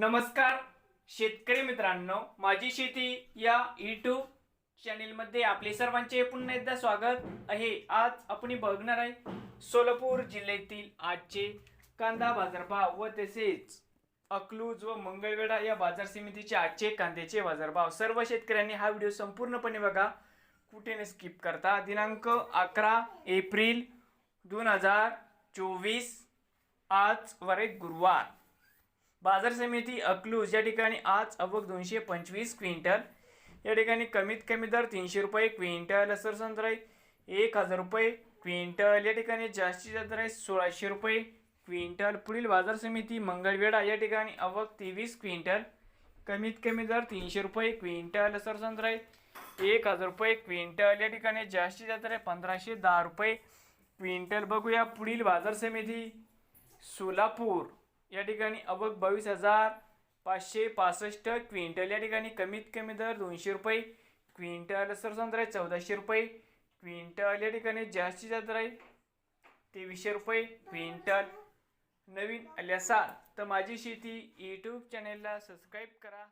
नमस्कार शेतकरी मित्रांनो माझी शेती या यूट्यूब चॅनेलमध्ये आपले सर्वांचे पुन्हा एकदा स्वागत आहे. आज आपण बघणार आहे सोलापूर जिल्ह्यातील आजचे कांदा बाजारभाव व तसेच अकलूज व मंगळवेढा या बाजार समितीचे आजचे कांद्याचे बाजारभाव. सर्व शेतकऱ्यांनी हा व्हिडिओ संपूर्णपणे बघा. कुठे न स्किप करता? दिनांक अकरा एप्रिल दोन हजार चोवीस आज वर एक गुरुवार. बाजार समिती अकलूज या ठिकाणी आज अवक दोनशे पंचवीस क्विंटल. या ठिकाणी कमीत कमी दर तीनशे रुपये क्विंटल असर संत्र एक हजार रुपये क्विंटल. या ठिकाणी जास्तीत जास्त आहे सोळाशे रुपये क्विंटल. पुढील बाजार समिती मंगळवेढा या ठिकाणी अवक तेवीस क्विंटल. कमीत कमी दर तीनशे रुपये क्विंटल असर संत्र एक हजार रुपये क्विंटल. या ठिकाणी जास्तीत जास्त आहे पंधराशे दहा रुपये क्विंटल. बघूया पुढील बाजार समिती सोलापूर. या ठिकाणी अबक बावीस हजार पाचशे पासष्ट क्विंटल या ठिकाणी कमीत कमी दर दोनशे रुपये क्विंटल सरसंत्र आहे चौदाशे रुपये क्विंटल या ठिकाणी जास्तीत जास्त आहे तेवीसशे रुपये क्विंटल नवीन आले असाल तर माझी शेती यूट्यूब चॅनेलला सबस्क्राईब करा.